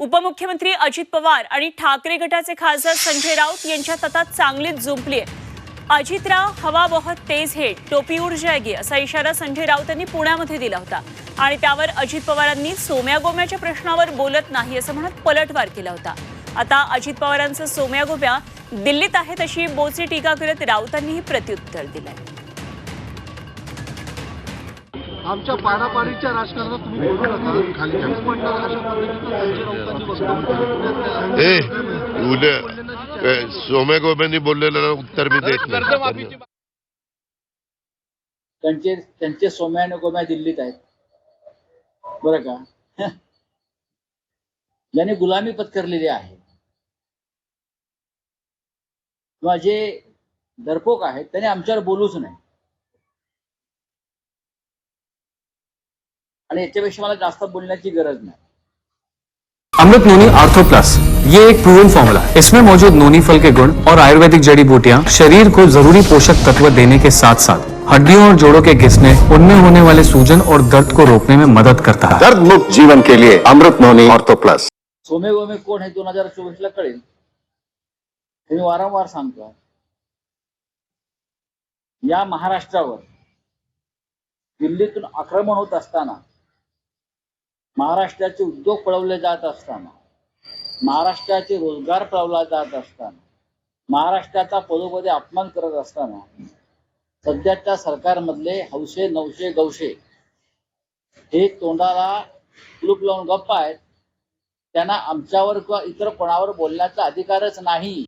उपमुख्यमंत्री अजित पवार आणि ठाकरे गटाचे खासदार संजय राऊत यांच्यात आता चांगलीच जुंपली आहे अजितराव हवा बहुत तेज है टोपी उड जाएगी असा इशारा संजय राऊत यांनी पुण्यामध्ये दिला होता. आणि त्यावर अजित पवारांनी सोम्या गोम्याच्या प्रश्नावर बोलत नाही असं म्हणत पलटवार केला होता. आता अजित पवारांचं सोम्या गोम्या दिल्लीत आहेत अशी बोचे टीका करत राऊतांनीही प्रत्युत्तर दिलंय. आमच्या पाडापाडीच्या राजकारणात तुम्ही बोलू नका. खाली म्हणणार अशा. उद्या ए, सोम्या गोब्यांनी बोललेलं उत्तर मी देत नाही. त्यांचे त्यांचे सोम्या आणि गोम्या दिल्लीत आहेत. बरं का? ज्यांनी गुलामी पत्करलेली आहे. किंवा जे डरपोक आहेत त्यांनी आमच्यावर बोलूच नाही आणि याच्यापेक्षा मला जास्त बोलण्याची गरज नाही. अमृत नोनी आर्थो प्लस ये एक प्रूवन फॉर्मूला है। इसमें मौजूद नोनी फल के गुण और आयुर्वेदिक जड़ी बूटियां शरीर को जरूरी पोषक तत्व देने के साथ साथ हड्डियों और जोड़ों के घिसने उनमें होने वाले सूजन और दर्द को रोकने में मदद करता है। दर्द मुक्त जीवन के लिए अमृत नोनी ऑर्थो प्लस सोमे गोमे कोण हे दोन हजार चोवीस ला कळेल. हे मी वारंवार सांगतो. या महाराष्ट्रावर दिल्लीतून आक्रमण होत असताना महाराष्ट्राचे उद्योग पळवले जात असताना महाराष्ट्राचे रोजगार पळवला जात असताना महाराष्ट्राचा पदोपदी अपमान करत असताना सध्याच्या सरकारमधले हौशे नवशे गवशे हे तोंडाला कुलूप लावून गप्प आहेत. त्यांना आमच्यावर किंवा इतर कोणावर बोलण्याचा अधिकारच नाही.